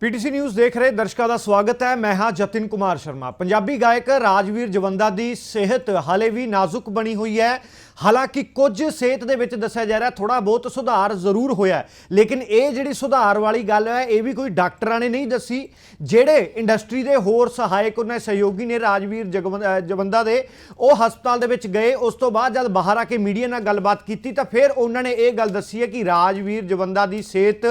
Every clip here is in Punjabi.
ਪੀਟੀਸੀ ਨਿਊਜ਼ ਦੇਖ ਰਹੇ ਦਰਸ਼ਕਾਂ ਦਾ ਸਵਾਗਤ ਹੈ। ਮੈਂ ਹਾਂ ਜਤਿਨ ਕੁਮਾਰ ਸ਼ਰਮਾ। ਪੰਜਾਬੀ ਗਾਇਕ ਰਾਜਵੀਰ ਜਵੰਦਾ ਦੀ ਸਿਹਤ ਹਾਲੇ ਵੀ ਨਾਜ਼ੁਕ ਬਣੀ ਹੋਈ ਹੈ। ਹਾਲਾਂਕਿ ਕੁਝ ਸਿਹਤ ਦੇ ਵਿੱਚ ਦੱਸਿਆ ਜਾ ਰਿਹਾ ਥੋੜਾ ਬਹੁਤ ਸੁਧਾਰ ਜ਼ਰੂਰ ਹੋਇਆ ਲੇਕਿਨ ਇਹ ਜਿਹੜੀ ਸੁਧਾਰ ਵਾਲੀ ਗੱਲ ਹੈ, ਇਹ ਵੀ ਕੋਈ ਡਾਕਟਰਾਂ ਨੇ ਨਹੀਂ ਦੱਸੀ। ਜਿਹੜੇ ਇੰਡਸਟਰੀ ਦੇ ਹੋਰ ਸਹਾਇਕ ਉਹਨਾਂ ਸਹਿਯੋਗੀ ਨੇ ਰਾਜਵੀਰ ਜਗਵੰ- ਜਵੰਦਾ ਦੇ, ਉਹ ਹਸਪਤਾਲ ਦੇ ਵਿੱਚ ਗਏ। ਉਸ ਤੋਂ ਬਾਅਦ ਜਦ ਬਾਹਰ ਆ ਕੇ ਮੀਡੀਆ ਨਾਲ ਗੱਲਬਾਤ ਕੀਤੀ ਤਾਂ ਫਿਰ ਉਹਨਾਂ ਨੇ ਇਹ ਗੱਲ ਦੱਸੀ ਹੈ ਕਿ ਰਾਜਵੀਰ ਜਵੰਦਾ ਦੀ ਸਿਹਤ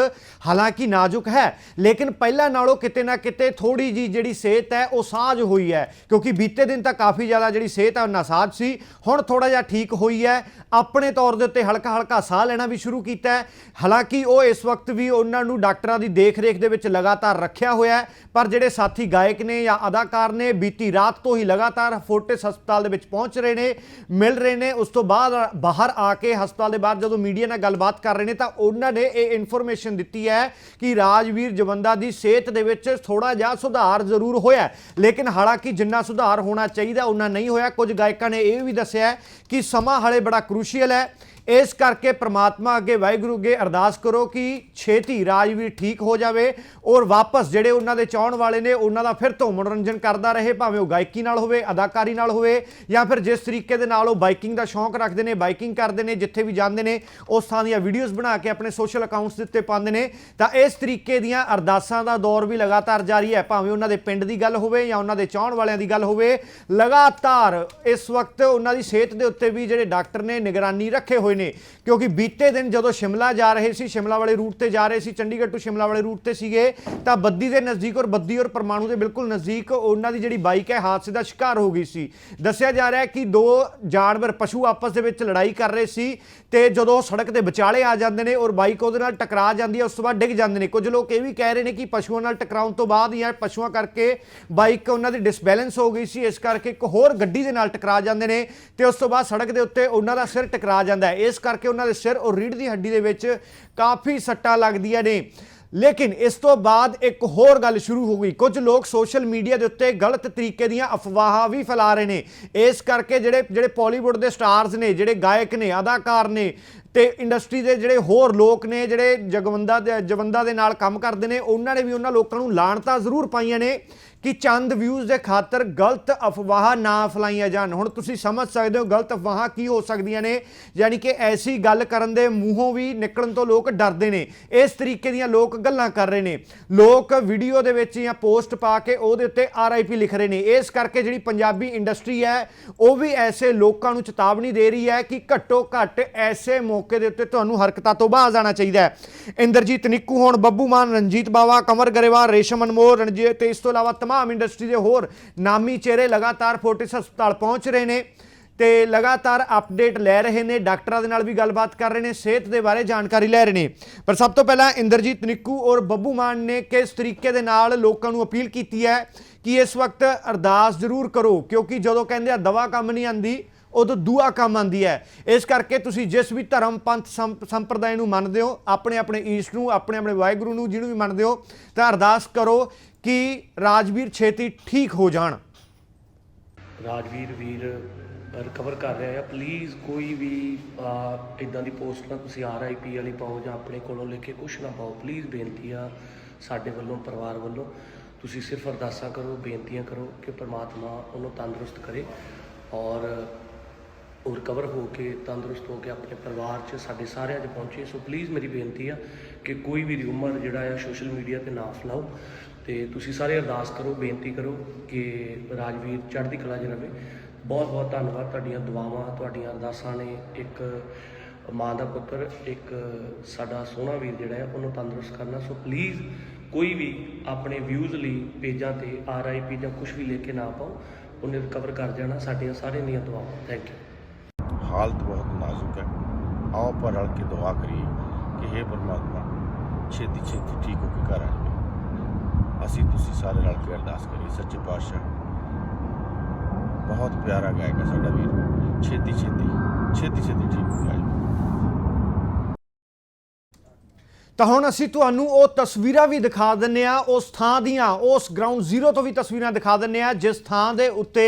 ਹਾਲਾਂਕਿ ਨਾਜ਼ੁਕ ਹੈ, ਲੇਕਿਨ ਪਹਿਲਾਂ ਨਾਲੋਂ ਕਿਤੇ ਨਾ ਕਿਤੇ ਥੋੜੀ ਜੀ ਜਿਹੜੀ ਸਿਹਤ ਹੈ ਉਹ ਸਾਜ ਹੋਈ ਹੈ, ਕਿਉਂਕਿ ਬੀਤੇ ਦਿਨ ਤਾਂ ਕਾਫੀ ਜ਼ਿਆਦਾ ਜਿਹੜੀ ਸਿਹਤ ਹੈ ਉਹ ਨਾਸਾਜ ਸੀ। ਹੁਣ ਥੋੜਾ ਜਿਹਾ ਠੀਕ ਹੋਈ ਹੈ। ਆਪਣੇ ਤੌਰ ਦੇ ਉੱਤੇ ਹਲਕਾ ਹਲਕਾ ਸਾਹ ਲੈਣਾ ਵੀ ਸ਼ੁਰੂ ਕੀਤਾ ਹੈ। ਹਾਲਾਂਕਿ ਉਹ ਇਸ ਵਕਤ ਵੀ ਉਹਨਾਂ ਨੂੰ ਡਾਕਟਰਾਂ ਦੀ ਦੇਖ-ਰੇਖ ਦੇ ਵਿੱਚ ਲਗਾਤਾਰ ਰੱਖਿਆ ਹੋਇਆ ਹੈ, ਪਰ ਜਿਹੜੇ ਸਾਥੀ ਗਾਇਕ ਨੇ ਜਾਂ ਅਦਾਕਾਰ ਨੇ ਬੀਤੀ ਰਾਤ ਤੋਂ ਹੀ ਲਗਾਤਾਰ ਫੋਰਟਿਸ ਹਸਪਤਾਲ ਦੇ ਵਿੱਚ ਪਹੁੰਚ ਰਹੇ ਨੇ, ਮਿਲ ਰਹੇ ਨੇ, ਉਸ ਤੋਂ ਬਾਅਦ ਬਾਹਰ ਆ ਕੇ ਹਸਪਤਾਲ ਦੇ ਬਾਹਰ ਜਦੋਂ ਮੀਡੀਆ ਨਾਲ ਗੱਲਬਾਤ ਕਰ ਰਹੇ ਨੇ ਤਾਂ ਉਹਨਾਂ ਨੇ ਇਹ ਇਨਫੋਰਮੇਸ਼ਨ ਦਿੱਤੀ ਹੈ ਕਿ ਰਾਜਵੀਰ ਜਵੰਦਾ ਦੀ ਸਿਹਤ ਦੇ ਵਿੱਚ ਥੋੜਾ ਜਿਹਾ ਸੁਧਾਰ ਜ਼ਰੂਰ ਹੋਇਆ ਲੇਕਿਨ ਹਾਲਾਂਕਿ ਜਿੰਨਾ ਸੁਧਾਰ ਹੋਣਾ ਚਾਹੀਦਾ ਉਹਨਾਂ ਨਹੀਂ ਹੋਇਆ। ਕੁਝ ਗਾਇਕਾਂ ਨੇ ਇਹ ਵੀ ਦੱਸਿਆ ਕਿ ਸਮਾਂ ਹਾਲੇ ਬੜਾ ਕ੍ਰੂਸ਼ੀਅਲ ਹੈ। ਇਸ ਕਰਕੇ ਪ੍ਰਮਾਤਮਾ ਅੱਗੇ ਵਾਹਿਗੁਰੂ ਅੱਗੇ ਅਰਦਾਸ ਕਰੋ ਕਿ ਛੇਤੀ ਰਾਜਵੀਰ ਠੀਕ ਹੋ ਜਾਵੇ ਔਰ ਵਾਪਸ ਜਿਹੜੇ ਉਹਨਾਂ ਦੇ ਚਾਹਣ ਵਾਲੇ ਨੇ, ਉਹਨਾਂ ਦਾ ਫਿਰ ਤੋਂ ਮਨੋਰੰਜਨ ਕਰਦਾ ਰਹੇ, ਭਾਵੇਂ ਉਹ ਗਾਇਕੀ ਨਾਲ ਹੋਵੇ, ਅਦਾਕਾਰੀ ਨਾਲ ਹੋਵੇ ਜਾਂ ਫਿਰ ਜਿਸ ਤਰੀਕੇ ਦੇ ਨਾਲ ਉਹ ਬਾਈਕਿੰਗ ਦਾ ਸ਼ੌਂਕ ਰੱਖਦੇ ਨੇ, ਬਾਈਕਿੰਗ ਕਰਦੇ ਨੇ, ਜਿੱਥੇ ਵੀ ਜਾਂਦੇ ਨੇ, ਉਸ ਥਾਂ ਦੀਆਂ ਵੀਡੀਓਜ਼ ਬਣਾ ਕੇ ਆਪਣੇ ਸੋਸ਼ਲ ਅਕਾਊਂਟਸ ਦੇ ਉੱਤੇ ਪਾਉਂਦੇ ਨੇ, ਤਾਂ ਇਸ ਤਰੀਕੇ ਦੀਆਂ ਅਰਦਾਸਾਂ ਦਾ ਦੌਰ ਵੀ ਲਗਾਤਾਰ ਜਾਰੀ ਹੈ, ਭਾਵੇਂ ਉਹਨਾਂ ਦੇ ਪਿੰਡ ਦੀ ਗੱਲ ਹੋਵੇ ਜਾਂ ਉਹਨਾਂ ਦੇ ਚਾਹਣ ਵਾਲਿਆਂ ਦੀ ਗੱਲ ਹੋਵੇ, ਲਗਾਤਾਰ ਇਸ ਵਕਤ ਉਹਨਾਂ ਦੀ ਸਿਹਤ ਦੇ ਉੱਤੇ ਵੀ ਜਿਹੜੇ ਡਾਕਟਰ ਨੇ ਨਿਗਰਾਨੀ ਰੱਖੇ ਹੋਏ ਨੇ ਕਿਉਂਕਿ ਬੀਤੇ ਦਿਨ ਜਦੋਂ ਸ਼ਿਮਲਾ ਜਾ ਰਹੇ ਸੀ, ਸ਼ਿਮਲਾ ਵਾਲੇ ਰੂਟ ਤੇ ਜਾ ਰਹੇ ਸੀ, ਚੰਡੀਗੜ੍ਹ ਤੋਂ ਸ਼ਿਮਲਾ ਵਾਲੇ ਰੂਟ ਤੇ ਸੀਗੇ, ਤਾਂ ਬੱਦੀ ਦੇ ਨਜ਼ਦੀਕ ਔਰ ਬੱਦੀ ਔਰ ਪਰਮਾਣੂ ਦੇ ਬਿਲਕੁਲ ਨਜ਼ਦੀਕ ਉਹਨਾਂ ਦੀ ਜਿਹੜੀ ਬਾਈਕ ਹੈ, ਹਾਦਸੇ ਦਾ ਸ਼ਿਕਾਰ ਹੋ ਗਈ ਸੀ। ਦੱਸਿਆ ਜਾ ਰਿਹਾ ਹੈ ਕਿ ਦੋ ਜਾਨਵਰ ਪਸ਼ੂ ਆਪਸ ਦੇ ਵਿੱਚ ਲੜਾਈ ਕਰ ਰਹੇ ਸੀ ਤੇ ਜਦੋਂ ਸੜਕ ਦੇ ਵਿਚਾਲੇ ਆ ਜਾਂਦੇ ਨੇ ਔਰ ਬਾਈਕ ਉਹਦੇ ਨਾਲ ਟਕਰਾ ਜਾਂਦੀ ਹੈ, ਉਸ ਤੋਂ ਬਾਅਦ ਡਿੱਗ ਜਾਂਦੇ ਨੇ। ਕੁਝ ਲੋਕ ਇਹ ਵੀ ਕਹਿ ਰਹੇ ਨੇ ਕਿ ਪਸ਼ੂਆਂ ਨਾਲ ਟਕਰਾਉਣ ਤੋਂ ਬਾਅਦ ਜਾਂ ਪਸ਼ੂਆਂ ਕਰਕੇ ਬਾਈਕ ਉਹਨਾਂ ਦੀ ਡਿਸਬੈਲੈਂਸ ਹੋ ਗਈ ਸੀ, ਇਸ ਕਰਕੇ ਇੱਕ ਹੋਰ ਗੱਡੀ ਦੇ ਨਾਲ ਟਕਰਾ ਜਾਂਦੇ ਨੇ ਤੇ ਉਸ ਤੋਂ ਬਾਅਦ ਸੜਕ ਦੇ ਉੱਤੇ ਉਹਨਾਂ ਦਾ ਸਿਰ ਟਕਰਾ ਜਾਂਦਾ ਹੈ। ਇਸ ਕਰਕੇ ਉਹਨਾਂ ਦੇ ਸਿਰ ਔਰ ਰੀੜ੍ਹ ਦੀ ਹੱਡੀ ਦੇ ਵਿੱਚ ਕਾਫੀ ਸੱਟਾਂ ਲੱਗਦੀਆਂ ਨੇ। ਲੇਕਿਨ ਇਸ ਤੋਂ ਬਾਅਦ ਇੱਕ ਹੋਰ ਗੱਲ ਸ਼ੁਰੂ ਹੋ ਗਈ। ਕੁਝ ਲੋਕ ਸੋਸ਼ਲ ਮੀਡੀਆ ਦੇ ਉੱਤੇ ਗਲਤ ਤਰੀਕੇ ਦੀਆਂ ਅਫਵਾਹਾਂ ਵੀ ਫੈਲਾ ਰਹੇ ਨੇ। ਇਸ ਕਰਕੇ ਜਿਹੜੇ ਜਿਹੜੇ ਪਾਲੀਵੁੱਡ ਦੇ ਸਟਾਰਸ ਨੇ, ਜਿਹੜੇ ਗਾਇਕ ਨੇ, ਅਦਾਕਾਰ ਨੇ ਤੇ ਇੰਡਸਟਰੀ ਦੇ ਜਿਹੜੇ ਹੋਰ ਲੋਕ ਨੇ, ਜਿਹੜੇ ਜਗਵੰਦਾ ਦੇ, ਜਵੰਦਾ ਦੇ ਨਾਲ ਕੰਮ ਕਰਦੇ ਨੇ, ਉਹਨਾਂ ਨੇ ਵੀ ਉਹਨਾਂ ਲੋਕਾਂ ਨੂੰ ਲਾਣਤਾਂ ਜ਼ਰੂਰ ਪਾਈਆਂ ਨੇ। ਕਿ ਚੰਦ ਵਿਊਜ਼ ਦੇ ਖਾਤਰ ਗਲਤ ਅਫਵਾਹਾਂ ਨਾ ਫਲਾਈਆਂ ਜਾਣ। ਹੁਣ ਤੁਸੀਂ ਸਮਝ ਸਕਦੇ ਹੋ ਗਲਤ ਅਫਵਾਹਾਂ ਕੀ ਹੋ ਸਕਦੀਆਂ ਨੇ। ਯਾਨੀ ਕਿ ਐਸੀ ਗੱਲ ਕਰਨ ਦੇ ਮੂੰਹੋਂ ਵੀ ਨਿਕਲਣ ਤੋਂ ਲੋਕ ਡਰਦੇ ਨੇ। ਇਸ ਤਰੀਕੇ ਦੀਆਂ ਲੋਕ ਗੱਲਾਂ ਕਰ ਰਹੇ ਨੇ। ਲੋਕ ਵੀਡੀਓ ਦੇ ਵਿੱਚ ਜਾਂ ਪੋਸਟ ਪਾ ਕੇ ਉਹਦੇ ਉੱਤੇ ਆਰਆਈਪੀ ਲਿਖ ਰਹੇ ਨੇ। ਇਸ ਕਰਕੇ ਜਿਹੜੀ ਪੰਜਾਬੀ ਇੰਡਸਟਰੀ ਹੈ, ਉਹ ਵੀ ਐਸੇ ਲੋਕਾਂ ਨੂੰ ਚੇਤਾਵਨੀ ਦੇ ਰਹੀ ਹੈ ਕਿ ਘੱਟੋ ਘੱਟ ਐਸੇ ਮੌਕੇ ਦੇ ਉੱਤੇ ਤੁਹਾਨੂੰ ਹਰਕਤਾਂ ਤੋਂ ਬਾਹਰ ਜਾਣਾ ਚਾਹੀਦਾ ਹੈ। ਇੰਦਰਜੀਤ ਨਿੱਕੂ ਹੁਣ, ਬੱਬੂ ਮਾਨ, ਰਣਜੀਤ ਬਾਵਾ ਕਮਰ ਗਰੇਵਾਲ, ਰੇਸ਼ਮ ਅਨਮੋਲ, ਰਣਜੀਤ ਤੇ ਇਸ ਤੋਂ ਇਲਾਵਾ ਤਮਾਮ ਇੰਡਸਟਰੀ ਦੇ ਹੋਰ ਨਾਮੀ ਚਿਹਰੇ ਲਗਾਤਾਰ ਫੋਰਟਿਸ ਹਸਪਤਾਲ ਪਹੁੰਚ ਰਹੇ ਨੇ ਤੇ ਲਗਾਤਾਰ ਅਪਡੇਟ ਲੈ ਰਹੇ ਨੇ ਡਾਕਟਰਾਂ ਦੇ ਨਾਲ ਵੀ ਗੱਲਬਾਤ ਕਰ ਰਹੇ ਨੇ ਸਿਹਤ ਦੇ ਬਾਰੇ ਜਾਣਕਾਰੀ ਲੈ ਰਹੇ ਨੇ ਪਰ ਸਭ ਤੋਂ ਪਹਿਲਾਂ ਇੰਦਰਜੀਤ ਨਿੱਕੂ ਔਰ ਬੱਬੂ ਮਾਨ ਨੇ ਕਿਸ ਤਰੀਕੇ ਦੇ ਨਾਲ ਲੋਕਾਂ ਨੂੰ ਅਪੀਲ ਕੀਤੀ ਹੈ ਕਿ ਇਸ ਵਕਤ ਅਰਦਾਸ ਜ਼ਰੂਰ ਕਰੋ ਕਿਉਂਕਿ ਜਦੋਂ ਕਹਿੰਦੇ ਆ ਦਵਾ ਕੰਮ ਨਹੀਂ ਆਂਦੀ ਉਦੋਂ ਦੁਆ ਕੰਮ ਆਂਦੀ ਹੈ। ਇਸ ਕਰਕੇ ਤੁਸੀਂ ਜਿਸ ਵੀ ਧਰਮ, ਪੰਥ, ਸੰਪ- ਸੰਪਰਦਾਇ ਨੂੰ ਮੰਨਦੇ ਹੋ, ਆਪਣੇ ਆਪਣੇ ਈਸ਼ਟ ਨੂੰ, ਆਪਣੇ ਆਪਣੇ ਵਾਹਿਗੁਰੂ ਨੂੰ, ਜਿਹਨੂੰ ਵੀ ਮੰਨਦੇ ਹੋ, ਤਾਂ ਅਰਦਾਸ ਕਰੋ ਕਿ ਰਾਜਵੀਰ ਛੇਤੀ ਠੀਕ ਹੋ ਜਾਣ। ਰਾਜਵੀਰ ਵੀਰ ਰਿਕਵਰ ਕਰ ਰਿਹਾ ਆ ਪਲੀਜ਼ ਕੋਈ ਵੀ ਇਦਾਂ ਦੀ ਪੋਸਟ ਨਾ ਤੁਸੀਂ ਆਰਆਈਪੀ ਵਾਲੀ ਪਾਓ ਜਾਂ ਆਪਣੇ ਕੋਲੋਂ ਲਿਖ ਕੇ ਕੁਛ ਨਾ ਪਾਓ। ਪਲੀਜ਼ ਬੇਨਤੀ ਆ ਸਾਡੇ ਵੱਲੋਂ, ਪਰਿਵਾਰ ਵੱਲੋਂ। ਤੁਸੀਂ ਸਿਰਫ ਅਰਦਾਸਾਂ ਕਰੋ, ਬੇਨਤੀਆਂ ਕਰੋ ਕਿ ਪ੍ਰਮਾਤਮਾ ਉਹਨੂੰ ਤੰਦਰੁਸਤ ਕਰੇ। ਔਰ ਰਿਕਵਰ ਹੋ ਕੇ, ਤੰਦਰੁਸਤ ਹੋ ਕੇ ਆਪਣੇ ਪਰਿਵਾਰ 'ਚ ਸਾਡੇ ਸਾਰਿਆਂ 'ਚ ਪਹੁੰਚੇ ਸੋ ਪਲੀਜ਼ ਮੇਰੀ ਬੇਨਤੀ ਆ ਕਿ ਕੋਈ ਵੀ ਰਿਊਮਰ ਜਿਹੜਾ ਆ ਸੋਸ਼ਲ ਮੀਡੀਆ ਤੇ ਨਾ ਫੈਲਾਓ। ਤੇ ਤੁਸੀਂ ਸਾਰੇ ਅਰਦਾਸ ਕਰੋ, ਬੇਨਤੀ ਕਰੋ ਕਿ ਰਾਜਵੀਰ ਚੜ੍ਹਦੀ ਕਲਾ 'ਚ ਰਹੇ ਬਹੁਤ ਬਹੁਤ ਧੰਨਵਾਦ ਤੁਹਾਡੀਆਂ ਦੁਆਵਾਂ, ਤੁਹਾਡੀਆਂ ਅਰਦਾਸਾਂ ਨੇ। ਇੱਕ ਮਾਂ ਦਾ ਪੁੱਤਰ, ਇੱਕ ਸਾਡਾ ਸੋਹਣਾ ਵੀਰ ਜਿਹੜਾ ਹੈ ਉਹਨੂੰ ਤੰਦਰੁਸਤ ਕਰਨਾ। ਸੋ ਪਲੀਜ਼ ਕੋਈ ਵੀ ਆਪਣੇ ਵਿਊਜ਼ ਲਈ ਪੇਜਾਂ ਤੇ ਆਰਆਈਪੀ ਜਾਂ ਕੁਝ ਵੀ ਲੈ ਕੇ ਨਾ ਪਾਓ, ਉਹਨੇ ਰਿਕਵਰ ਕਰ ਜਾਣਾ। ਸਾਡੀਆਂ ਸਾਰਿਆਂ ਦੀਆਂ ਦੁਆਵਾਂ। ਥੈਂਕ ਯੂ ਹਾਲਤ ਬਹੁਤ ਨਾਜ਼ੁਕ ਹੈ। ਆਓ ਪਰ ਰਲ ਕੇ ਦੁਆ ਕਰੀਏ ਕਿ हे ਪਰਮਾਤਮਾ, ਛੇਤੀ ਛੇਤੀ ਠੀਕ ਹੋ ਕੇ ਘਰ ਆ ਜਾਵੇ। ਅਸੀਂ ਤੁਸੀਂ ਸਾਰੇ ਰਲ ਕੇ ਅਰਦਾਸ ਕਰੀਏ, ਸੱਚੇ ਪਾਤਸ਼ਾਹ। ਬਹੁਤ ਪਿਆਰਾ ਗਾਇਕ ਹੈ ਸਾਡਾ ਵੀਰ। ਛੇਤੀ ਛੇਤੀ ਛੇਤੀ ਛੇਤੀ ਠੀਕ ਹੋ ਜਾਵੇ। ਤਾਂ ਹੁਣ ਅਸੀਂ ਤੁਹਾਨੂੰ ਉਹ ਤਸਵੀਰਾਂ ਵੀ ਦਿਖਾ ਦਿੰਨੇ ਆ ਉਸ ਥਾਂ ਦੀਆਂ, ਉਸ ਗਰਾਊਂਡ ਜ਼ੀਰੋ ਤੋਂ ਵੀ ਤਸਵੀਰਾਂ ਦਿਖਾ ਦਿੰਨੇ ਆ ਜਿਸ ਥਾਂ ਦੇ ਉੱਤੇ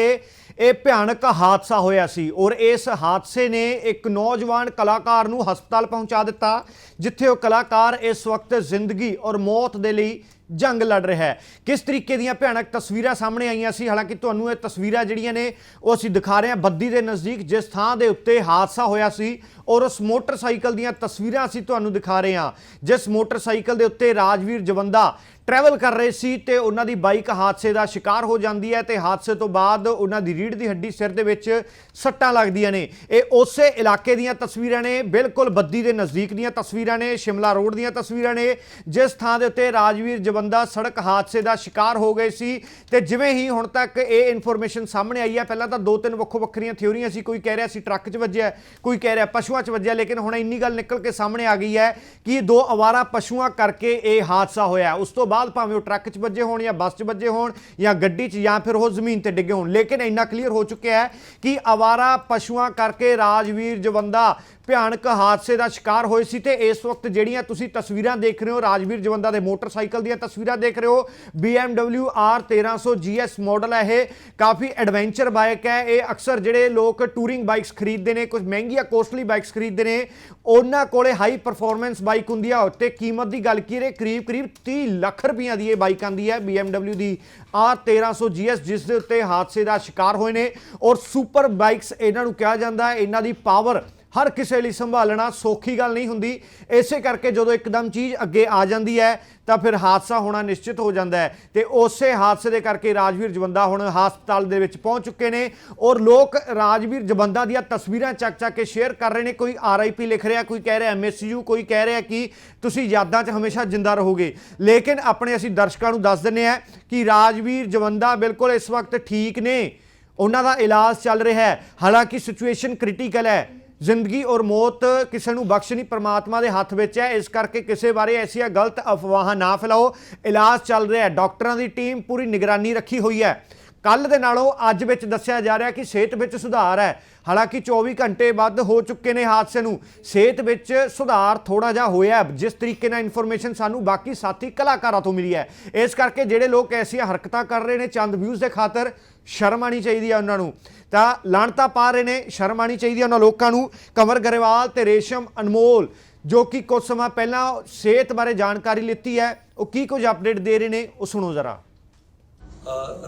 ਇਹ ਭਿਆਨਕ ਹਾਦਸਾ ਹੋਇਆ ਸੀ ਔਰ ਇਸ ਹਾਦਸੇ ਨੇ ਇੱਕ ਨੌਜਵਾਨ ਕਲਾਕਾਰ ਨੂੰ ਹਸਪਤਾਲ ਪਹੁੰਚਾ ਦਿੱਤਾ, ਜਿੱਥੇ ਉਹ ਕਲਾਕਾਰ ਇਸ ਵਕਤ ਜ਼ਿੰਦਗੀ ਔਰ ਮੌਤ ਦੇ ਲਈ ਜੰਗ ਲੜ ਰਿਹਾ ਹੈ। ਕਿਸ ਤਰੀਕੇ ਦੀਆਂ ਭਿਆਨਕ ਤਸਵੀਰਾਂ ਸਾਹਮਣੇ ਆਈਆਂ ਸੀ? ਹਾਲਾਂਕਿ ਤੁਹਾਨੂੰ ਇਹ ਤਸਵੀਰਾਂ ਜਿਹੜੀਆਂ ਨੇ, ਉਹ ਅਸੀਂ ਦਿਖਾ ਰਹੇ ਹਾਂ ਬੱਦੀ ਦੇ ਨਜ਼ਦੀਕ, ਜਿਸ ਥਾਂ ਦੇ ਉੱਤੇ ਹਾਦਸਾ ਹੋਇਆ ਸੀ ਔਰ ਉਸ ਮੋਟਰਸਾਈਕਲ ਦੀਆਂ ਤਸਵੀਰਾਂ ਅਸੀਂ ਤੁਹਾਨੂੰ ਦਿਖਾ ਰਹੇ ਹਾਂ। ਜਿਸ ਮੋਟਰਸਾਈਕਲ ਦੇ ਉੱਤੇ ਰਾਜਵੀਰ ਜਵੰਦਾ ਟਰੈਵਲ ਕਰ ਰਹੇ ਸੀ ਤੇ ਉਹਨਾਂ ਦੀ ਬਾਈਕ ਹਾਦਸੇ ਦਾ ਸ਼ਿਕਾਰ ਹੋ ਜਾਂਦੀ ਹੈ ਤੇ ਹਾਦਸੇ ਤੋਂ ਬਾਅਦ ਉਹਨਾਂ ਦੀ ਰੀੜ੍ਹ ਦੀ ਹੱਡੀ ਸਿਰ ਦੇ ਵਿੱਚ ਸੱਟਾਂ ਲੱਗਦੀਆਂ ਨੇ। ਇਹ ਉਸੇ ਇਲਾਕੇ ਦੀਆਂ ਤਸਵੀਰਾਂ ਨੇ, ਬਿਲਕੁਲ ਬੱਦੀ ਦੇ ਨਜ਼ਦੀਕ ਦੀਆਂ ਤਸਵੀਰਾਂ ਨੇ, ਸ਼ਿਮਲਾ ਰੋਡ ਦੀਆਂ ਤਸਵੀਰਾਂ ਨੇ, ਜਿਸ ਥਾਂ ਦੇ ਉੱਤੇ ਰਾਜਵੀਰ ਜਵੰਦਾ ਸੜਕ ਹਾਦਸੇ ਦਾ ਸ਼ਿਕਾਰ ਹੋ ਗਏ ਸੀ ਤੇ ਜਿਵੇਂ ਹੀ ਹੁਣ ਤੱਕ ਇਹ ਇਨਫੋਰਮੇਸ਼ਨ ਸਾਹਮਣੇ ਆਈ ਹੈ, ਪਹਿਲਾਂ ਤਾਂ ਦੋ ਤਿੰਨ ਵੱਖੋ ਵੱਖਰੀਆਂ ਥਿਉਰੀਆਂ ਸੀ, ਕੋਈ ਕਹਿ ਰਿਹਾ ਸੀ ਟਰੱਕ 'ਚ ਵੱਜਿਆ, ਕੋਈ ਕਹਿ ਰਿਹਾ ਪਸ਼ੂਆਂ 'ਚ ਵੱਜਿਆ, ਲੇਕਿਨ ਹੁਣ ਇੰਨੀ ਗੱਲ ਨਿਕਲ ਕੇ ਸਾਹਮਣੇ ਆ ਗਈ ਹੈ ਕਿ ਦੋ ਅਵਾਰਾ ਪਸ਼ੂਆਂ ਕਰਕੇ ਇਹ ਹਾਦਸਾ ਹੋਇਆ। ਉਸ ਤੋਂ ਬਾਅਦ ਬਾਅਦ ਭਾਵੇਂ ਉਹ ਟਰੱਕ 'ਚ ਵੱਜੇ ਹੋਣ ਜਾਂ ਬੱਸ 'ਚ ਵੱਜੇ ਹੋਣ ਜਾਂ ਗੱਡੀ 'ਚ ਜਾਂ ਫਿਰ ਉਹ ਜ਼ਮੀਨ ਤੇ ਡਿੱਗੇ ਹੋਣ। ਲੇਕਿਨ ਇੰਨਾ ਕਲੀਅਰ ਹੋ ਚੁੱਕਿਆ ਹੈ ਕਿ ਅਵਾਰਾ ਪਸ਼ੂਆਂ ਕਰਕੇ ਰਾਜਵੀਰ ਜਵੰਦਾ ਭਿਆਨਕ ਹਾਦਸੇ ਦਾ ਸ਼ਿਕਾਰ ਹੋਏ ਸੀ ਤੇ ਇਸ ਵਕਤ ਜਿਹੜੀਆਂ ਤੁਸੀਂ ਤਸਵੀਰਾਂ ਦੇਖ ਰਹੇ ਹੋ, ਰਾਜਵੀਰ ਜਵੰਦਾ ਦੇ ਮੋਟਰਸਾਈਕਲ ਦੀਆਂ ਤਸਵੀਰਾਂ ਦੇਖ ਰਹੇ ਹੋ BMW R1300 GS ਮਾਡਲ ਹੈ ਇਹ, ਕਾਫੀ ਐਡਵੈਂਚਰ ਬਾਈਕ ਹੈ। ਇਹ ਅਕਸਰ ਜਿਹੜੇ ਲੋਕ ਟੂਰਿੰਗ ਬਾਈਕਸ ਖਰੀਦਦੇ ਨੇ, ਕੁਝ ਮਹਿੰਗੀਆਂ ਕੋਸਟਲੀ ਬਾਈਕਸ ਖਰੀਦਦੇ ਨੇ, ਉਹਨਾਂ ਕੋਲੇ ਹਾਈ ਪਰਫਾਰਮੈਂਸ ਬਾਈਕ ਹੁੰਦੀ ਆ। ਤੇ ਕੀਮਤ ਦੀ ਗੱਲ ਕੀਰੇ ਕਰੀਬ ਕਰੀਬ 30 ਲੱਖ ਰੁਪਈਆ ਦੀ ਇਹ ਬਾਈਕ ਆਂਦੀ ਹੈ BMW ਦੀ R1300 GS ਜਿਸ ਦੇ ਉੱਤੇ ਹਾਦਸੇ ਦਾ ਸ਼ਿਕਾਰ ਹੋਏ ਨੇ। ਔਰ ਸੁਪਰ ਬਾਈਕਸ ਇਹਨਾਂ ਨੂੰ ਕਿਹਾ ਜਾਂਦਾ ਹੈ ਇਹਨਾਂ ਦੀ ਪਾਵਰ ਹਰ ਕਿਸੇ ਲਈ ਸੰਭਾਲਣਾ ਸੌਖੀ ਗੱਲ ਨਹੀਂ ਹੁੰਦੀ। ਇਸੇ ਕਰਕੇ ਜਦੋਂ ਇੱਕਦਮ ਚੀਜ਼ ਅੱਗੇ ਆ ਜਾਂਦੀ ਹੈ, ਤਾਂ ਫਿਰ ਹਾਦਸਾ ਹੋਣਾ ਨਿਸ਼ਚਿਤ ਹੋ ਜਾਂਦਾ ਹੈ। ਤੇ ਉਸੇ ਹਾਦਸੇ ਦੇ ਕਰਕੇ ਰਾਜਵੀਰ ਜਵੰਦਾ ਹੁਣ ਹਸਪਤਾਲ ਦੇ ਵਿੱਚ ਪਹੁੰਚ ਚੁੱਕੇ ਨੇ ਔਰ ਲੋਕ ਰਾਜਵੀਰ ਜਵੰਦਾ ਦੀਆਂ ਤਸਵੀਰਾਂ ਚੱਕ ਚੱਕ ਕੇ ਸ਼ੇਅਰ ਕਰ ਰਹੇ ਨੇ। ਕੋਈ ਆਰਆਈਪੀ ਲਿਖ ਰਿਹਾ, ਕੋਈ ਕਹਿ ਰਿਹਾ ਐਮਐਸਯੂ ਕੋਈ ਕਹਿ ਰਿਹਾ ਕਿ ਤੁਸੀਂ ਯਾਦਾਂ 'ਚ ਹਮੇਸ਼ਾ ਜਿੰਦਾ ਰਹੋਗੇ। ਲੇਕਿਨ ਆਪਣੇ ਅਸੀਂ ਦਰਸ਼ਕਾਂ ਨੂੰ ਦੱਸ ਦਿੰਨੇ ਆ ਕਿ ਰਾਜਵੀਰ ਜਵੰਦਾ ਬਿਲਕੁਲ ਇਸ ਵਕਤ ਠੀਕ ਨੇ। ਉਹਨਾਂ ਦਾ ਇਲਾਜ ਚੱਲ ਰਿਹਾ ਹੈ। ਹਾਲਾਂਕਿ ਸਿਚੁਏਸ਼ਨ ਕ੍ਰਿਟੀਕਲ ਹੈ। ਜ਼ਿੰਦਗੀ ਔਰ ਮੌਤ ਕਿਸੇ ਨੂੰ ਬਖਸ਼ ਨਹੀਂ, ਪ੍ਰਮਾਤਮਾ ਦੇ ਹੱਥ ਵਿੱਚ ਹੈ। ਇਸ ਕਰਕੇ ਕਿਸੇ ਬਾਰੇ ਐਸੀਆਂ ਗਲਤ ਅਫਵਾਹਾਂ ਨਾ ਫੈਲਾਓ। ਇਲਾਜ ਚੱਲ ਰਿਹਾ ਹੈ। ਡਾਕਟਰਾਂ ਦੀ ਟੀਮ ਪੂਰੀ ਨਿਗਰਾਨੀ ਰੱਖੀ ਹੋਈ ਹੈ। ਕੱਲ ਦੇ ਨਾਲੋਂ ਅੱਜ ਵਿੱਚ ਦੱਸਿਆ ਜਾ ਰਿਹਾ ਕਿ ਸਿਹਤ ਵਿੱਚ ਸੁਧਾਰ ਹੈ। ਹਾਲਾਂਕਿ 24 ਘੰਟੇ ਵੱਧ ਹੋ ਚੁੱਕੇ ਨੇ ਹਾਦਸੇ ਨੂੰ। ਸਿਹਤ ਵਿੱਚ ਸੁਧਾਰ ਥੋੜਾ ਜਿਹਾ ਹੋਇਆ ਜਿਸ ਤਰੀਕੇ ਨਾਲ ਇਨਫੋਰਮੇਸ਼ਨ ਸਾਨੂੰ ਬਾਕੀ ਸਾਥੀ ਕਲਾਕਾਰਾਂ ਤੋਂ ਮਿਲੀ ਹੈ। ਇਸ ਕਰਕੇ ਜਿਹੜੇ ਲੋਕ ਐਸੀਆਂ ਹਰਕਤਾਂ ਕਰ ਰਹੇ ਨੇ, ਚੰਦ ਵਿਊਜ਼ ਦੇ ਖਾਤਰ ਸ਼ਰਮ ਆਣੀ ਚਾਹੀਦੀ ਹੈ ਉਹਨਾਂ ਨੂੰ। ਤਾਂ ਲਾਣਤਾ ਪਾ ਰਹੇ ਨੇ, ਸ਼ਰਮ ਆਣੀ ਚਾਹੀਦੀ ਹੈ ਉਹਨਾਂ ਲੋਕਾਂ ਨੂੰ। ਕਮਰ ਗਰੇਵਾਲ ਤੇ ਰੇਸ਼ਮ ਅਨਮੋਲ, ਜੋ ਕਿ ਕੁਝ ਸਮਾਂ ਪਹਿਲਾਂ ਸਿਹਤ ਬਾਰੇ ਜਾਣਕਾਰੀ ਲਿੱਤੀ ਹੈ, ਉਹ ਕੀ ਕੁਝ ਅਪਡੇਟ ਦੇ ਰਹੇ ਨੇ, ਉਹ ਸੁਣੋ ਜ਼ਰਾ।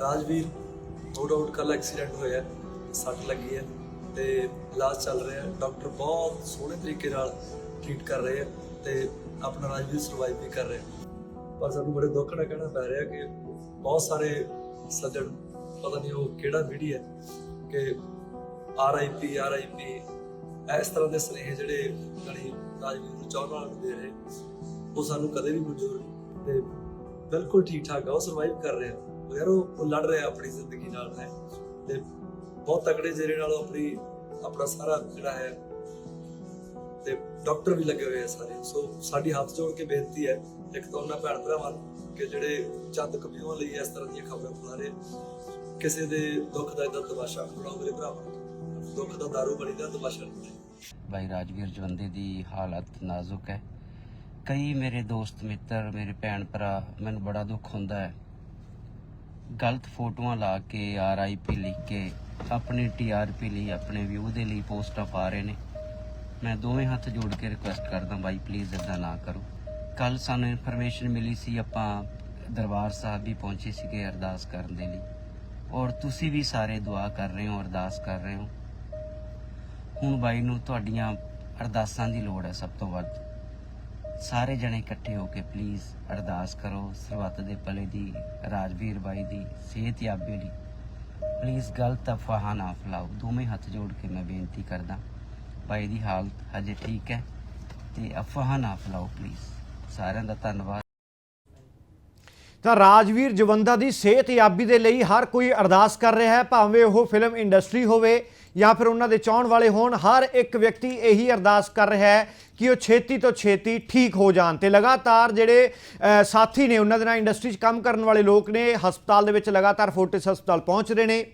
ਰਾਜਵੀਰ ਨੋ ਡਾਊਟ ਕੱਲ ਐਕਸੀਡੈਂਟ ਹੋਇਆ, ਸੱਟ ਲੱਗੀ ਹੈ ਤੇ ਇਲਾਜ ਚੱਲ ਰਿਹਾ ਡਾਕਟਰ ਬਹੁਤ ਸੋਹਣੇ ਤਰੀਕੇ ਨਾਲ ਟ੍ਰੀਟ ਕਰ ਰਹੇ ਆ ਤੇ ਆਪਣਾ ਰਾਜਵੀਰ ਸਰਵਾਈਵ ਵੀ ਕਰ ਰਿਹਾ ਪਰ ਸਾਨੂੰ ਬੜੇ ਦੁੱਖ ਨਾਲ ਕਹਿਣਾ ਪੈ ਰਿਹਾ ਕਿ ਬਹੁਤ ਸਾਰੇ ਸੱਜਣ, ਪਤਾ ਨਹੀਂ ਉਹ ਕਿਹੜਾ ਮੀਡੀਆ ਕਿ R I P R I ਪੀ ਇਸ ਤਰ੍ਹਾਂ ਦੇ ਸੁਨੇਹੇ ਜਿਹੜੇ ਗਣੀ ਰਾਜਵੀਰ ਨੂੰ ਚਾਹਣ ਵਾਲਿਆਂ ਦੇ ਰਹੇ, ਉਹ ਸਾਨੂੰ ਕਦੇ ਵੀ ਮਨਜ਼ੂਰ ਨਹੀਂ। ਤੇ ਬਿਲਕੁਲ ਠੀਕ ਠਾਕ ਆ, ਉਹ ਸਰਵਾਈਵ ਕਰ ਰਿਹਾ। ਯਾਰ, ਉਹ ਲੜ ਰਿਹਾ ਆਪਣੀ ਜ਼ਿੰਦਗੀ ਨਾਲ, ਹੈ। ਤੇ ਬਹੁਤ ਤਕੜੇ ਜਿਹੜੇ ਨਾਲ ਆਪਣੀ ਆਪਣਾ ਸਾਰਾ ਜਿਹੜਾ ਹੈ, ਤੇ ਡਾਕਟਰ ਵੀ ਲੱਗੇ ਹੋਏ ਆ ਸਾਰੇ। ਸੋ ਸਾਡੀ ਹੱਥ ਜੋੜ ਕੇ ਬੇਨਤੀ ਹੈ, ਇੱਕ ਤਾਂ ਉਹਨਾਂ ਭੈਣ ਭਰਾਵਾਂ ਕਿ ਜਿਹੜੇ ਚੰਦ ਕਪਿਓਂ ਲਈ ਇਸ ਤਰ੍ਹਾਂ ਦੀਆਂ ਖਬਰਾਂ ਫੈਲਾ ਰਹੇ, ਕਿਸੇ ਦੇ ਦੁੱਖ ਦਾ ਇਦਾਂ ਤਮਾਸ਼ਾ ਬਣਾਓ ਮੇਰੇ ਭਰਾਵਾਂ। ਦੁੱਖ ਦਾ ਦਾਰੂ ਬਣੀ ਦਾ ਤਮਾਸ਼ਾ ਨਹੀਂ। ਭਾਈ ਰਾਜਵੀਰ ਜਵੰਦੇ ਦੀ ਹਾਲਤ ਨਾਜ਼ੁਕ ਹੈ। ਕਈ ਮੇਰੇ ਦੋਸਤ, ਮਿੱਤਰ, ਮੇਰੇ ਭੈਣ ਭਰਾ, ਮੈਨੂੰ ਬੜਾ ਦੁੱਖ ਹੁੰਦਾ ਹੈ। ਗਲਤ ਫੋਟੋਆਂ ਲਾ ਕੇ ਆਰਆਈਪੀ ਲਿਖ ਕੇ, ਆਪਣੀ ਟੀਆਰਪੀ ਲਈ, ਆਪਣੇ ਵਿਊ ਦੇ ਲਈ ਪੋਸਟਾਂ ਪਾ ਰਹੇ ਨੇ। ਮੈਂ ਦੋਵੇਂ ਹੱਥ ਜੋੜ ਕੇ ਰਿਕੁਐਸਟ ਕਰਦਾ, ਬਾਈ ਪਲੀਜ਼ ਇਦਾਂ ਨਾ ਕਰੋ। ਕੱਲ ਸਾਨੂੰ ਇਨਫੋਰਮੇਸ਼ਨ ਮਿਲੀ ਸੀ, ਆਪਾਂ ਦਰਬਾਰ ਸਾਹਿਬ ਵੀ ਪਹੁੰਚੇ ਸੀਗੇ ਅਰਦਾਸ ਕਰਨ ਦੇ ਲਈ। ਔਰ ਤੁਸੀਂ ਵੀ ਸਾਰੇ ਦੁਆ ਕਰ ਰਹੇ ਹੋ, ਅਰਦਾਸ ਕਰ ਰਹੇ ਹੋ। ਹੁਣ ਬਾਈ ਨੂੰ ਤੁਹਾਡੀਆਂ ਅਰਦਾਸਾਂ ਦੀ ਲੋੜ ਹੈ ਸਭ ਤੋਂ ਵੱਧ। ਸਾਰੇ ਜਣੇ ਇਕੱਠੇ ਹੋ ਕੇ ਪਲੀਜ਼ ਅਰਦਾਸ ਕਰੋ, ਸਰਬੱਤ ਦੇ ਭਲੇ ਦੀ, ਰਾਜਵੀਰ ਬਾਈ ਦੀ, ਸਿਹਤ ਯਾਬੀ ਲਈ ਪਲੀਜ਼ ਗਲਤ ਅਫਵਾਹਾਂ ਨਾ ਫੈਲਾਓ। ਦੋਵੇਂ ਹੱਥ ਜੋੜ ਕੇ ਮੈਂ ਬੇਨਤੀ ਕਰਦਾ, ਬਾਈ ਦੀ ਹਾਲਤ ਹਜੇ ਠੀਕ ਹੈ ਤੇ ਅਫਵਾਹਾਂ ਨਾ ਫੈਲਾਓ ਪਲੀਜ਼ ਸਾਰਿਆਂ ਦਾ ਧੰਨਵਾਦ। ਤਾਂ ਰਾਜਵੀਰ ਜਵੰਦਾ ਦੀ ਸਿਹਤ ਯਾਬੀ ਦੇ ਲਈ ਹਰ ਕੋਈ ਅਰਦਾਸ ਕਰ ਰਿਹਾ ਹੈ, ਭਾਵੇਂ ਉਹ ਫਿਲਮ ਇੰਡਸਟਰੀ ਹੋਵੇ ਜਾਂ ਫਿਰ ਉਹਨਾਂ ਦੇ ਚਾਹਣ ਵਾਲੇ ਹੋਣ, ਹਰ ਇੱਕ ਵਿਅਕਤੀ ਇਹੀ ਅਰਦਾਸ ਕਰ ਰਿਹਾ ਹੈ ਕਿ ਉਹ ਛੇਤੀ ਤੋਂ ਛੇਤੀ ਠੀਕ ਹੋ ਜਾਣ ਤੇ ਲਗਾਤਾਰ ਜਿਹੜੇ ਸਾਥੀ ਨੇ ਉਹਨਾਂ ਦੇ ਨਾਲ ਇੰਡਸਟਰੀ 'ਚ ਕੰਮ ਕਰਨ ਵਾਲੇ ਲੋਕ ਨੇ, ਹਸਪਤਾਲ ਦੇ ਵਿੱਚ ਲਗਾਤਾਰ ਫੋਰਟਿਸ ਹਸਪਤਾਲ ਪਹੁੰਚ ਰਹੇ ਨੇ,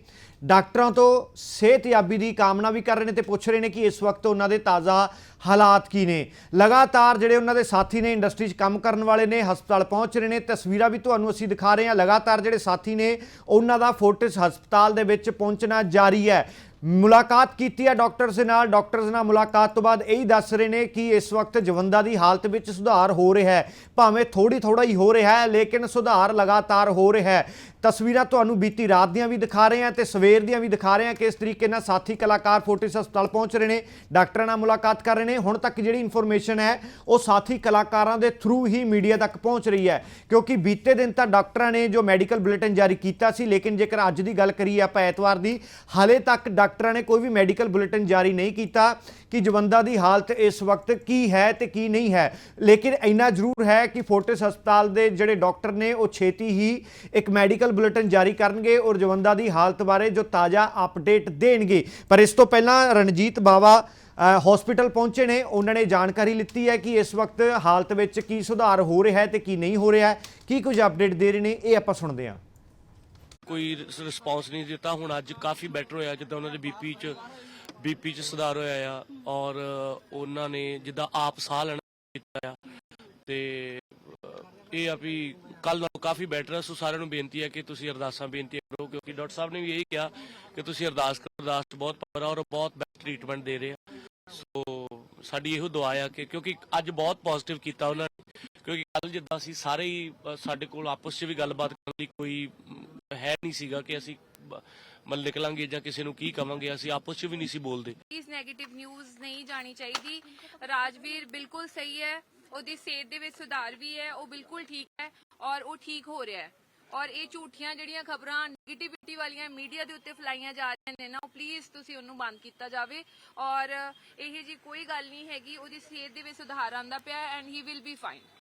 ਡਾਕਟਰਾਂ ਤੋਂ ਸਿਹਤਯਾਬੀ ਦੀ ਕਾਮਨਾ ਵੀ ਕਰ ਰਹੇ ਨੇ ਤੇ ਪੁੱਛ ਰਹੇ ਨੇ ਕਿ ਇਸ ਵਕਤ ਉਹਨਾਂ ਦੇ ਤਾਜ਼ਾ ਹਾਲਾਤ ਕੀ ਨੇ। ਲਗਾਤਾਰ ਜਿਹੜੇ ਉਹਨਾਂ ਦੇ ਸਾਥੀ ਨੇ ਇੰਡਸਟਰੀ 'ਚ ਕੰਮ ਕਰਨ ਵਾਲੇ ਨੇ, ਹਸਪਤਾਲ ਪਹੁੰਚ ਰਹੇ ਨੇ, ਤਸਵੀਰਾਂ ਵੀ ਤੁਹਾਨੂੰ ਅਸੀਂ ਦਿਖਾ ਰਹੇ ਹਾਂ। ਲਗਾਤਾਰ ਜਿਹੜੇ ਸਾਥੀ ਨੇ, ਉਹਨਾਂ ਦਾ ਫੋਰਟਿਸ ਹਸਪਤਾਲ ਦੇ ਵਿੱਚ ਪਹੁੰਚਣਾ ਜਾਰੀ ਹੈ। ਮੁਲਾਕਾਤ ਕੀਤੀ ਹੈ ਡਾਕਟਰਸ ਨਾਲ। ਡਾਕਟਰਸ ਨਾਲ ਮੁਲਾਕਾਤ ਤੋਂ ਬਾਅਦ ਇਹੀ ਦੱਸ ਰਹੇ ਨੇ ਕਿ ਇਸ ਵਕਤ ਜਵੰਦਾ ਦੀ ਹਾਲਤ ਵਿੱਚ ਸੁਧਾਰ ਹੋ ਰਿਹਾ ਹੈ। ਭਾਵੇਂ ਥੋੜੀ ਥੋੜਾ ਹੀ ਹੋ ਰਿਹਾ ਹੈ, ਲੇਕਿਨ ਸੁਧਾਰ ਲਗਾਤਾਰ ਹੋ ਰਿਹਾ ਹੈ। ਤਸਵੀਰਾਂ ਤੁਹਾਨੂੰ ਬੀਤੀ ਰਾਤ ਦੀਆਂ ਵੀ ਦਿਖਾ ਰਹੇ ਹਾਂ ਤੇ ਸਵੇਰ ਦੀਆਂ ਵੀ ਦਿਖਾ ਰਹੇ ਹਾਂ ਕਿ ਇਸ ਤਰੀਕੇ ਨਾਲ ਸਾਥੀ ਕਲਾਕਾਰ ਫੋਰਟਿਸ ਹਸਪਤਾਲ ਪਹੁੰਚ ਰਹੇ ਨੇ। ਡਾਕਟਰਾਂ ਨਾਲ ਮੁਲਾਕਾਤ ਕਰ ਰਹੇ ਨੇ। ਹੁਣ ਤੱਕ ਜਿਹੜੀ ਇਨਫੋਰਮੇਸ਼ਨ ਹੈ, ਉਹ ਸਾਥੀ ਕਲਾਕਾਰਾਂ ਦੇ ਥਰੂ ਹੀ ਮੀਡੀਆ ਤੱਕ ਪਹੁੰਚ ਰਹੀ ਹੈ। ਕਿਉਂਕਿ ਬੀਤੇ ਦਿਨ ਤਾਂ ਡਾਕਟਰਾਂ ਨੇ ਜੋ ਮੈਡੀਕਲ ਬੁਲੇਟਿਨ ਜਾਰੀ ਕੀਤਾ ਸੀ, ਲੇਕਿਨ ਜੇਕਰ ਅੱਜ ਦੀ ਗੱਲ ਕਰੀਏ ਆਪਾਂ ਐਤਵਾਰ ਦੀ, ਹਾਲੇ ਤੱਕ ਡਾਕਟਰਾਂ ਨੇ ਕੋਈ ਵੀ ਮੈਡੀਕਲ ਬੁਲੇਟਿਨ ਜਾਰੀ ਨਹੀਂ ਕੀਤਾ ਕਿ ਜਵੰਦਾ ਦੀ ਹਾਲਤ ਇਸ ਵਕਤ ਕੀ ਹੈ ਤੇ ਕੀ ਨਹੀਂ ਹੈ। ਲੇਕਿਨ ਇੰਨਾ ਜ਼ਰੂਰ ਹੈ ਕਿ ਫੋਰਟਿਸ ਹਸਪਤਾਲ ਦੇ ਜਿਹੜੇ ਡਾਕਟਰ ਨੇ, ਉਹ ਛੇਤੀ ਹੀ ਇੱਕ ਮੈਡੀਕਲ ਬੁਲੇਟਿਨ ਜਾਰੀ ਕਰਨਗੇ ਔਰ ਜਵੰਦਾ ਦੀ ਹਾਲਤ ਬਾਰੇ ਜੋ ਤਾਜ਼ਾ ਅਪਡੇਟ ਦੇਣਗੇ। ਪਰ ਇਸ ਤੋਂ ਪਹਿਲਾਂ ਰਣਜੀਤ ਬਾਵਾ ਹਸਪੀਟਲ ਪਹੁੰਚੇ ਨੇ। ਉਹਨਾਂ ਨੇ ਜਾਣਕਾਰੀ ਲਿੱਤੀ ਹੈ ਕਿ ਇਸ ਵਕਤ ਹਾਲਤ ਵਿੱਚ ਕੀ ਸੁਧਾਰ ਹੋ ਰਿਹਾ ਹੈ ਤੇ ਕੀ ਨਹੀਂ ਹੋ ਰਿਹਾ ਹੈ। ਕੀ ਕੁਝ ਅਪਡੇਟ ਦੇ ਰਹੇ ਨੇ, ਇਹ ਆਪਾਂ ਸੁਣਦੇ ਹਾਂ। ਕੋਈ ਰਿਸਪੌਂਸ ਨਹੀਂ ਦਿੱਤਾ। ਹੁਣ ਅੱਜ ਕਾਫੀ ਬੈਟਰ ਹੋਇਆ, ਜਿੱਦਾਂ ਉਹਨਾਂ ਦੇ ਬੀਪੀ ਚ ਬੀਪੀ ਚ ਸੁਧਾਰ ਹੋਇਆ ਆ ਔਰ ਉਹਨਾਂ ਨੇ ਜਿੱਦਾਂ ਆਪ ਸਾਹ ਲੈਣਾ ਕੀਤਾ ਆ ਤੇ ਇਹ ਆ ਵੀ ਕੱਲ ਨਾਲੋਂ ਕਾਫੀ ਬੈਟਰ ਹੈ ਸੋ ਸਾਰਿਆਂ ਨੂੰ ਬੇਨਤੀ ਹੈ ਕਿ ਤੁਸੀਂ ਅਰਦਾਸਾਂ ਬੇਨਤੀ ਕਰੋ, ਕਿਉਂਕਿ ਡਾਕਟਰ ਸਾਹਿਬ ਨੇ ਵੀ ਇਹੀ ਕਿਹਾ ਕਿ ਤੁਸੀਂ ਅਰਦਾਸ ਕਰੋ, ਅਰਦਾਸ 'ਚ ਬਹੁਤ ਪਾਵਰ ਔਰ ਬਹੁਤ ਬੈਸਟ ਟ੍ਰੀਟਮੈਂਟ ਦੇ ਰਹੇ ਆ। ਸੋ ਸਾਡੀ ਇਹੋ ਦੁਆ ਆ ਕਿ, ਕਿਉਂਕਿ ਅੱਜ ਬਹੁਤ ਪੋਜ਼ਿਟਿਵ ਕੀਤਾ ਉਹਨਾਂ ਨੇ, ਕਿਉਂਕਿ ਕੱਲ ਜਿੱਦਾਂ ਅਸੀਂ ਸਾਰੇ ਹੀ ਸਾਡੇ ਕੋਲ ਆਪਸ 'ਚ ਵੀ ਗੱਲਬਾਤ ਕਰਨ ਦੀ ਕੋਈ ਹੈ ਨਹੀਂ ਸੀਗਾ ਕਿ ਅਸੀਂ ਬ- ਨਿਕਲਾਂਗੇ ਜਾਂ ਕਿਸੇ ਨੂੰ ਕੀ ਕਵਾਂਗੇ, ਅਸੀਂ ਆਪਸ 'ਚ ਵੀ ਨਹੀਂ ਸੀ ਬੋਲਦੇ। ਇਸ 네ਗੇਟਿਵ ਨਿਊਜ਼ ਨਹੀਂ ਜਾਣੀ ਚਾਹੀਦੀ। ਰਾਜਵੀਰ ਬਿਲਕੁਲ ਸਹੀ ਹੈ, ਉਹਦੀ ਸਿਹਤ ਦੇ ਵਿੱਚ ਸੁਧਾਰ ਵੀ ਹੈ, ਉਹ ਬਿਲਕੁਲ ਠੀਕ ਹੈ ਔਰ ਉਹ ਠੀਕ ਹੋ ਰਿਹਾ ਹੈ। ਔਰ ਇਹ ਝੂਠੀਆਂ ਜਿਹੜੀਆਂ ਖਬਰਾਂ 네ਗੇਟਿਵਿਟੀ ਵਾਲੀਆਂ ਮੀਡੀਆ ਦੇ ਉੱਤੇ ਫਲਾਈਆਂ ਜਾ ਰਹੀਆਂ ਨੇ ਨਾ ਪਲੀਜ਼ ਤੁਸੀਂ ਉਹਨੂੰ ਬੰਦ ਕੀਤਾ ਜਾਵੇ। ਔਰ ਇਹ ਜੀ ਕੋਈ ਗੱਲ ਨਹੀਂ ਹੈਗੀ, ਉਹਦੀ ਸਿਹਤ ਦੇ ਵਿੱਚ ਸੁਧਾਰ ਆਂਦਾ ਪਿਆ and he will be fine